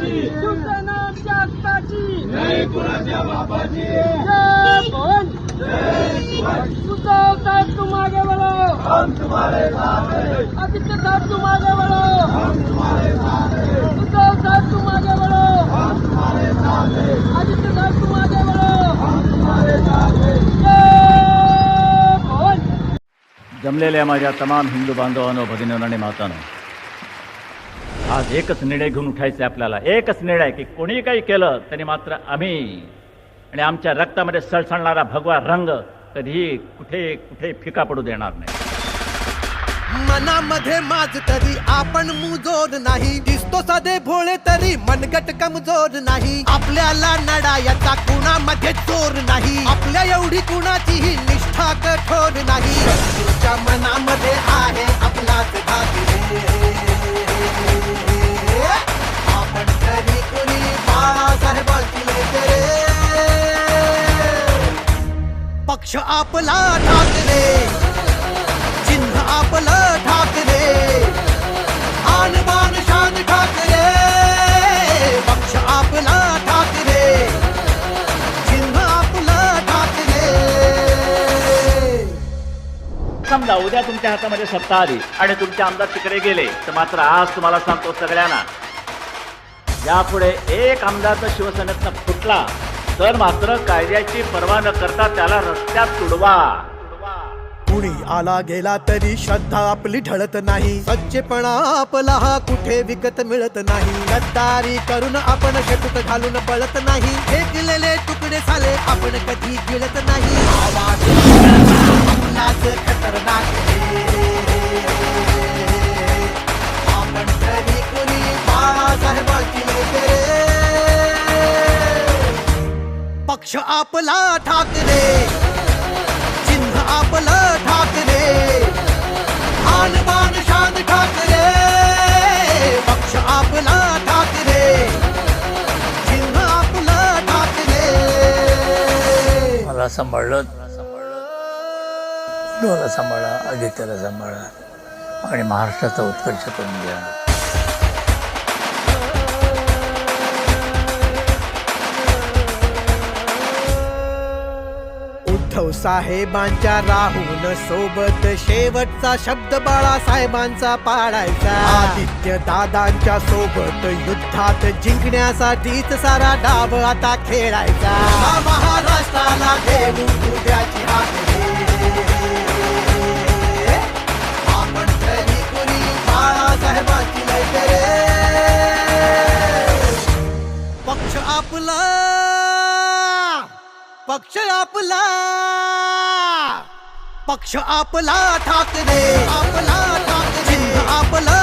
शिवसेना आमच्या हक्काची नाही कुणाच्या बापाची. जय भवन. उद्धव साहेब तुम आगे बढ़ो हम तुम्हारे साथ हैं. आदित्य साहेब तुम आगे बढ़ो हम तुम्हारे साथ हैं. उद्धव साहेब तुम आगे बढ़ो हम तुम्हारे साथ हैं. आदित्य साहेब हम तुम्हारे साथ हैं. जय जमलेल्या माझ्या तमाम हिंदू बांधवांनो भगिनींनो आणि मातांनो आज एकच निर्णय घेऊन उठायचा आपल्याला. एकच निर्णय की कोणी काही केलं तरी मात्र आम्ही आणि आमच्या रक्तामध्ये सळसळणारा भगवा रंग कधीही कुठे कुठे फिका पडू देणार नाही. मनामध्ये माझ तरी आपण मुजोर नाही. दिसतो साधे भोळे तरी मनगट कमजोर नाही. आपल्याला नडा याचा कुणामध्ये चोर नाही. आपल्या एवढी कुणाचीही निष्ठा कठोर नाही. मनामध्ये आहे आपलाच पक्ष आपला ठाकरे. चिन्ह आपलं ठाकरे. आन बान शान ठाकरे. पक्ष आपला ठाकरे. चिन्ह आपलं ठाकरे. समजा उद्या तुमच्या हातामध्ये सत्ता आली आणि तुमचे आमदार तिकडे गेले तर मात्र आज तुम्हाला सांगतो सगळ्यांना यापुढे एक आमदार तर शिवसेनेतनं फुटला. तर मात्र कायद्याची पर्वा न करता त्याला रस्त्यात तुडवा. कुणी आला गेला तरी श्रद्धा आपली ढळत नाही. सच्चेपणा आपला हा कुठे विकत मिळत नाही. गद्दारी करून आपण शेतूत घालून पळत नाही. हे दिलेले तुकडे झाले आपण कधी गिळत नाही. पक्ष आपला ठाकरे. चिन्ह आपलं ठाकरे. आन बान शान ठाकरे. पक्ष आपला ठाकरे. चिन्ह आपलं ठाकरे. मला सांभाळलं. उद्धवला सांभाळा आदित्याला सांभाळा. आणि महाराष्ट्राचा उत्कर्ष करून घ्या. साहेबांच्या राहून सोबत शेवटचा शब्द बाळासाहेबांचा पाळायचा आदित्य दादांच्या सोबत युद्धात जिंकण्यासाठीच सारा डाव आता खेळायचा. महाराष्ट्राला देऊ उद्याची पक्ष आपला पक्ष आपला ठाकरे. आपला ठाकरे. आपला